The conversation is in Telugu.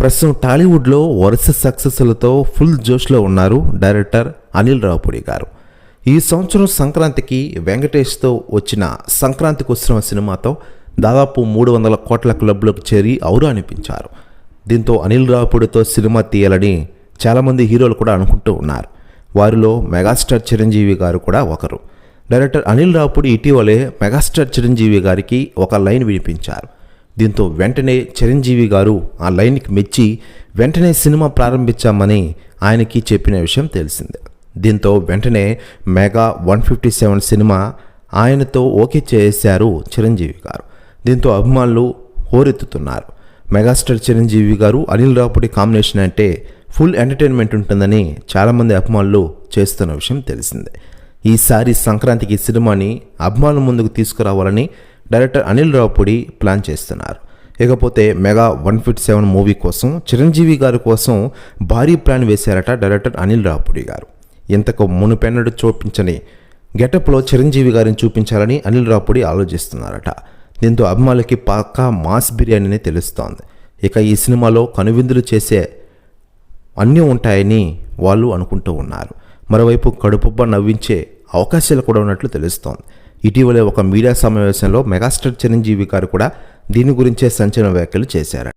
ప్రస్తుతం టాలీవుడ్లో వరుస సక్సెస్లతో ఫుల్ జోష్లో ఉన్నారు డైరెక్టర్ అనిల్ రావుపూడి గారు. ఈ సంవత్సరం సంక్రాంతికి వెంకటేష్తో వచ్చిన సంక్రాంతికి వస్తున్న సినిమాతో దాదాపు మూడు వందల కోట్ల క్లబ్లోకి చేరి ఔరు అనిపించారు. దీంతో అనిల్ రావుపూడితో సినిమా తీయాలని చాలామంది హీరోలు కూడా అనుకుంటూ ఉన్నారు. వారిలో మెగాస్టార్ చిరంజీవి గారు కూడా ఒకరు. డైరెక్టర్ అనిల్ రావుపూడి ఇటీవలే మెగాస్టార్ చిరంజీవి గారికి ఒక లైన్ వినిపించారు. దీంతో వెంటనే చిరంజీవి గారు ఆ లైన్కి మెచ్చి వెంటనే సినిమా ప్రారంభించామని ఆయనకి చెప్పిన విషయం తెలిసిందే. దీంతో వెంటనే mega one fifty seven cinema ఆయనతో ఓకే చేశారు చిరంజీవి గారు. దీంతో అభిమానులు హోరెత్తుతున్నారు. మెగాస్టార్ చిరంజీవి గారు అనిల్ రాపుడి కాంబినేషన్ అంటే ఫుల్ ఎంటర్టైన్మెంట్ ఉంటుందని చాలామంది అభిమానులు చేస్తున్న విషయం తెలిసిందే. ఈసారి సంక్రాంతికి సినిమాని అభిమానుల ముందుకు తీసుకురావాలని డైరెక్టర్ అనిల్ రావుపూడి ప్లాన్ చేస్తున్నారు. ఇకపోతే mega one fifty seven movie కోసం చిరంజీవి గారి కోసం భారీ ప్లాన్ వేశారట డైరెక్టర్ అనిల్ రావుపూడి గారు. ఇంతకు మునుపెన్నడు చూపించని గెటప్లో చిరంజీవి గారిని చూపించాలని అనిల్ రావుపూడి ఆలోచిస్తున్నారట. దీంతో అభిమానులకి పక్కా మాస్ బిర్యానీని తెలుస్తోంది. ఇక ఈ సినిమాలో కనువిందులు చేసే అన్నీ ఉంటాయని వాళ్ళు అనుకుంటూ ఉన్నారు. మరోవైపు కడుపుబ్బ నవ్వించే అవకాశాలు కూడా ఉన్నట్లు తెలుస్తోంది. ఇటీవలే ఒక మీడియా సమావేశంలో మెగాస్టార్ చిరంజీవి గారు కూడా దీని గురించే సంచలన వ్యాఖ్యలు చేశారు.